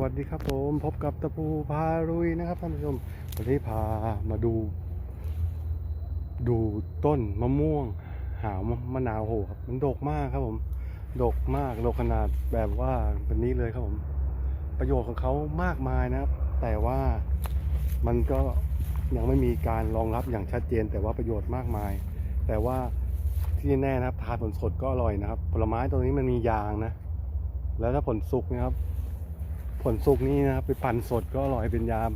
วัสดีครับผมพบกับตะปูพารุยนะครับท่านผู้ชมวันนี้พามาดู ดูต้นมะม่วง หาวมะนาวโหครับมันดกมากครับผมดกมากดกขนาดแบบว่าเป็นนี้เลยครับผม ประโยชน์ของเขามากมายนะครับ แต่ว่ามันก็ยังไม่มีการรองรับอย่างชัดเจน แต่ว่าประโยชน์มากมาย แต่ว่าที่แน่นะครับทานผลสดก็อร่อยนะครับ ผลไม้ตัวนี้มันมียางนะ แล้วถ้าผลสุกนะครับ ผลสุกนี่นะครับไปปั่นสดก็อร่อยเป็นยาม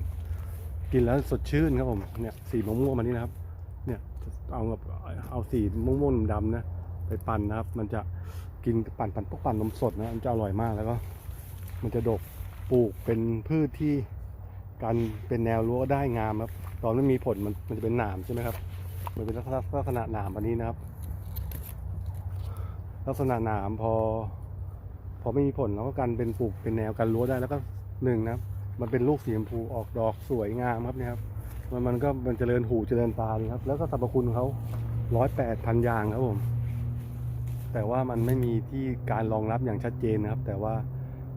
กินแล้วสดชื่นครับผมเนี่ยสีม่วงๆมันนี่นะครับ เนี่ยเอาแบบเอาสีม่วงๆดำนะไปปั่นนะครับ มันจะกินปั่นปั่นพวกปั่นนมสดนะมันจะอร่อยมากแล้วก็ มันจะดกปลูกเป็นพืชที่การเป็นแนวรั้วได้งามครับ ตอนไม่มีผลมันมันจะเป็นหนามใช่ไหมครับ มันเป็นลักษณะหนามอันนี้นะครับ ลักษณะหนามพอพ อไม่มีผลเราก็กันเป็นปลูกเป็นแนวกันรั้วได้แล้วก็หนึ่งนะมันเป็นลูกสีชมพูออกดอกสวยงามครับเนี่ยครับมันมันก็มันเจริญหูเจริญตาดีครับ แล้วก็สรรพคุณเขาร้อยแปดพันยางครับผม แต่ว่ามันไม่มีที่การรองรับอย่างชัดเจนนะครับ แต่ว่า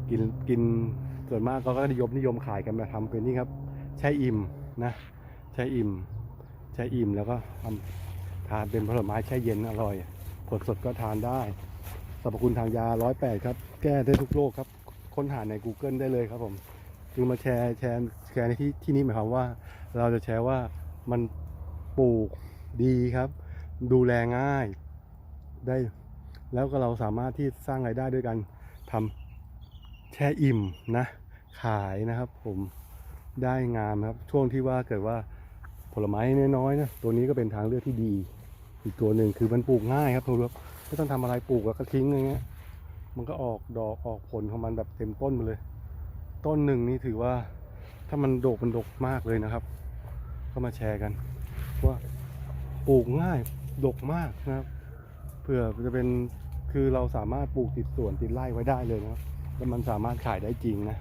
กินกินส่วนมากก็นิยมนิยมขายกันมาทำเป็นนี่ครับใช้อิ่มนะใช้อิ่มใช้อิ่มแล้วก็ทำทานเป็นผลไม้แช่เย็นอร่อยผลสดก็ทานได้ สรรพคุณทางยา 108 ครับ แก้ได้ทุกโรคครับ ค้นหาใน Google ได้เลยครับผมจึงมาแชร์แชร์แชร์ในที่ที่นี่หมายความว่า เราจะแชร์ว่ามันปลูกดีครับ ดูแลง่ายได้ แล้วก็เราสามารถที่สร้างรายได้ด้วยกันทำแช่อิ่มนะ ขายนะครับ ผมได้งามครับ ช่วงที่ว่าเกิดว่าผลไม้น้อยๆนะตัวนี้ก็เป็นทางเลือกที่ดี อีกตัวหนึ่งคือมันปลูกง่ายครับทุกท่าน ไม่ต้องทำอะไรปลูกแล้วก็ทิ้งอย่างเงี้ย มันก็ออกดอกออกผลของมันแบบเต็มต้นมาเลย ต้นหนึ่งนี่ถือว่าถ้ามันโดกมันดกมากเลยนะครับ ก็มาแชร์กัน ว่าปลูกง่ายดกมากนะครับเพื่อจะเป็นคือเราสามารถปลูกติดสวนติดไร่ไว้ได้เลยนะครับแล้วมันสามารถขายได้จริงนะ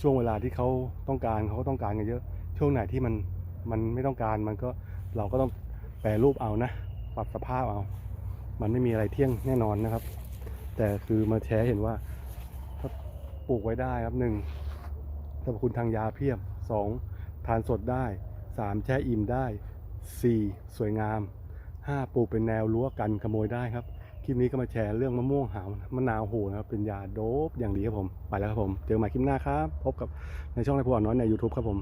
ช่วงเวลาที่เขาต้องการเขาก็ต้องการกันเยอะ ช่วงไหนที่มันมันไม่ต้องการมันก็เราก็ต้องแปรรูปเอานะ ปรับสภาพเอา มันไม่มีอะไรเที่ยงแน่นอนนะครับ แต่คือมาแชร์เห็นว่าถ้าปลูกไว้ได้ครับหนึ่งสรรพคุณทางยาเพียบสองทานสดได้สามแช่อิ่มได้สี่สวยงามห้าปลูกเป็นแนวรั้วกันขโมยได้ครับคลิปนี้ก็มาแชร์เรื่องมะม่วงหาวมะนาวโหนะครับเป็นยาโดบอย่างดีครับผม ไปแล้วครับผม เจอกันใหม่คลิปหน้าครับ พบกับในช่องไรพวอ่อนน้อยใน YouTube ครับผม